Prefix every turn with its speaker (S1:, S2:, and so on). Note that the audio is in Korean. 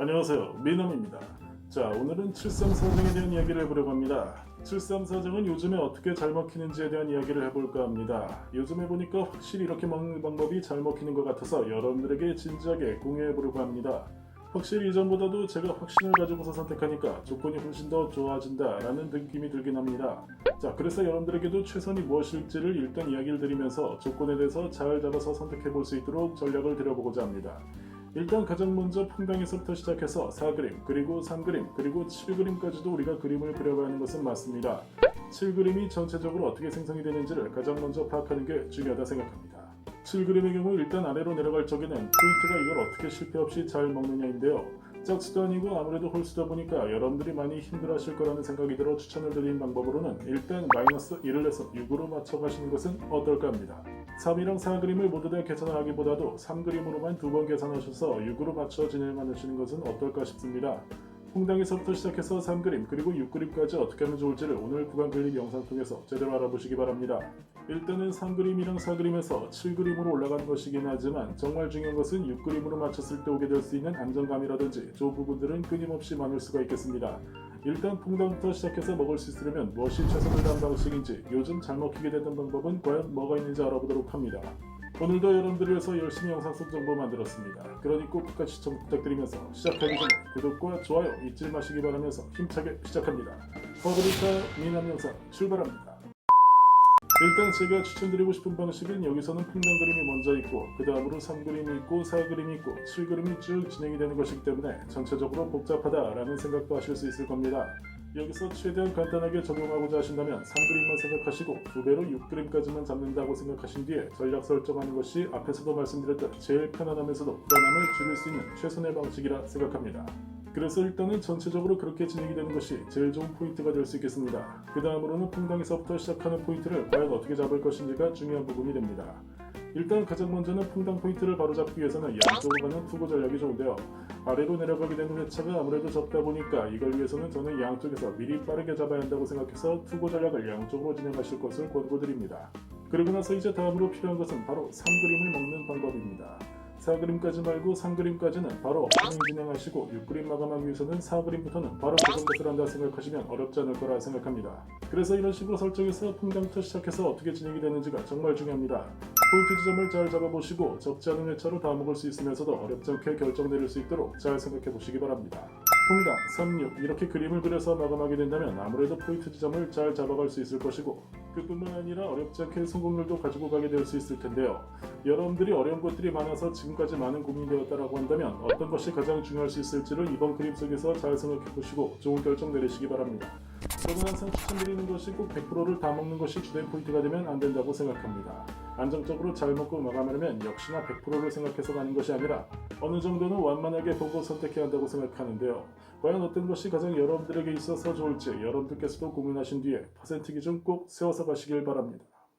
S1: 안녕하세요. 미남입니다. 자, 오늘은 734정에 대한 이야기를 해보려고 합니다. 734정은 요즘에 어떻게 잘 먹히는지에 대한 이야기를 해볼까 합니다. 요즘에 보니까 확실히 이렇게 먹는 방법이 잘 먹히는 것 같아서 여러분들에게 진지하게 공유해보려고 합니다. 확실히 이전보다도 제가 확신을 가지고서 선택하니까 조건이 훨씬 더 좋아진다라는 느낌이 들긴 합니다. 자, 그래서 여러분들에게도 최선이 무엇일지를 일단 이야기를 드리면서 조건에 대해서 잘 잡아서 선택해 볼 수 있도록 전략을 드려보고자 합니다. 일단 가장 먼저 풍당에서부터 시작해서 4그림, 그리고 3그림, 그리고 7그림까지도 우리가 그림을 그려가야 하는 것은 맞습니다. 7그림이 전체적으로 어떻게 생성이 되는지를 가장 먼저 파악하는 게 중요하다 생각합니다. 7그림의 경우 일단 아래로 내려갈 적에는 포인트가 이걸 어떻게 실패 없이 잘 먹느냐인데요. 짝수도 아니고 아무래도 홀수다 보니까 여러분들이 많이 힘들어하실 거라는 생각이 들어 추천을 드린 방법으로는 일단 마이너스 1을 내서 6으로 맞춰가시는 것은 어떨까 합니다. 3이랑 4 그림을 모두 다 계산을 하기보다도 3 그림으로만 두 번 계산하셔서 6으로 맞춰 진행하시는 것은 어떨까 싶습니다. 홍당에서부터 시작해서 3 그림 그리고 6 그림까지 어떻게 하면 좋을지를 오늘 구간 클립 영상 통해서 제대로 알아보시기 바랍니다. 일단은 3 그림이랑 4 그림에서 7 그림으로 올라가는 것이긴 하지만 정말 중요한 것은 6 그림으로 맞췄을 때 오게 될 수 있는 안정감이라든지 저 부분들은 끊임없이 많을 수가 있겠습니다. 일단 퐁당부터 시작해서 먹을 수 있으려면 무엇이 최선을 다한 방식인지 요즘 잘 먹히게 되는 방법은 과연 뭐가 있는지 알아보도록 합니다. 오늘도 여러분들을 위해서 열심히 영상 속 정보 만들었습니다. 그러니 꼭 끝까지 시청 부탁드리면서 시작하기 전에 구독과 좋아요 잊지 마시기 바라면서 힘차게 시작합니다. 퍼블리카 미남 영상 출발합니다. 일단 제가 추천드리고 싶은 방식은 여기서는 풍당 그림이 먼저 있고 그 다음으로 3그림이 있고 4그림이 있고 7그림이 쭉 진행이 되는 것이기 때문에 전체적으로 복잡하다라는 생각도 하실 수 있을 겁니다. 여기서 최대한 간단하게 적용하고자 하신다면 3그림만 생각하시고 두 배로 6그림까지만 잡는다고 생각하신 뒤에 전략 설정하는 것이 앞에서도 말씀드렸던 제일 편안하면서도 불안함을 줄일 수 있는 최선의 방식이라 생각합니다. 그래서 일단은 전체적으로 그렇게 진행이 되는 것이 제일 좋은 포인트가 될 수 있겠습니다. 그 다음으로는 풍당에서부터 시작하는 포인트를 과연 어떻게 잡을 것인지가 중요한 부분이 됩니다. 일단 가장 먼저는 풍당 포인트를 바로잡기 위해서는 양쪽으로 가는 투구 전략이 좋은데요. 아래로 내려가게 되는 회차가 아무래도 적다 보니까 이걸 위해서는 저는 양쪽에서 미리 빠르게 잡아야 한다고 생각해서 투구 전략을 양쪽으로 진행하실 것을 권고드립니다. 그리고 나서 이제 다음으로 필요한 것은 바로 3그림을 먹는 방법입니다. 4그림까지 말고 3그림까지는 바로 진행 진행하시고 6그림 마감하기 위해서는 4그림부터는 바로 고정 것을 한다 생각하시면 어렵지 않을 거라 생각합니다. 그래서 이런 식으로 설정해서 풍당부터 시작해서 어떻게 진행이 되는지가 정말 중요합니다. 포인트 지점을 잘 잡아보시고 적지 않은 회차로 다 먹을 수 있으면서도 어렵지 않게 결정 내릴 수 있도록 잘 생각해 보시기 바랍니다. 3, 6 이렇게 그림을 그려서 마감하게 된다면 아무래도 포인트 지점을 잘 잡아갈 수 있을 것이고 그뿐만 아니라 어렵지 않게 성공률도 가지고 가게 될 수 있을 텐데요. 여러분들이 어려운 것들이 많아서 지금까지 많은 고민이 되었다라고 한다면 어떤 것이 가장 중요할 수 있을지를 이번 그림 속에서 잘 생각해 보시고 좋은 결정 내리시기 바랍니다. 저는 항상 추천드리는 것이 꼭 100%를 다 먹는 것이 주된 포인트가 되면 안 된다고 생각합니다. 안정적으로 잘 먹고 마감하려면 역시나 100%를 생각해서 가는 것이 아니라 어느 정도는 완만하게 보고 선택해야 한다고 생각하는데요. 과연 어떤 것이 가장 여러분들에게 있어서 좋을지 여러분들께서도 고민하신 뒤에 퍼센트 기준 꼭 세워서 가시길 바랍니다.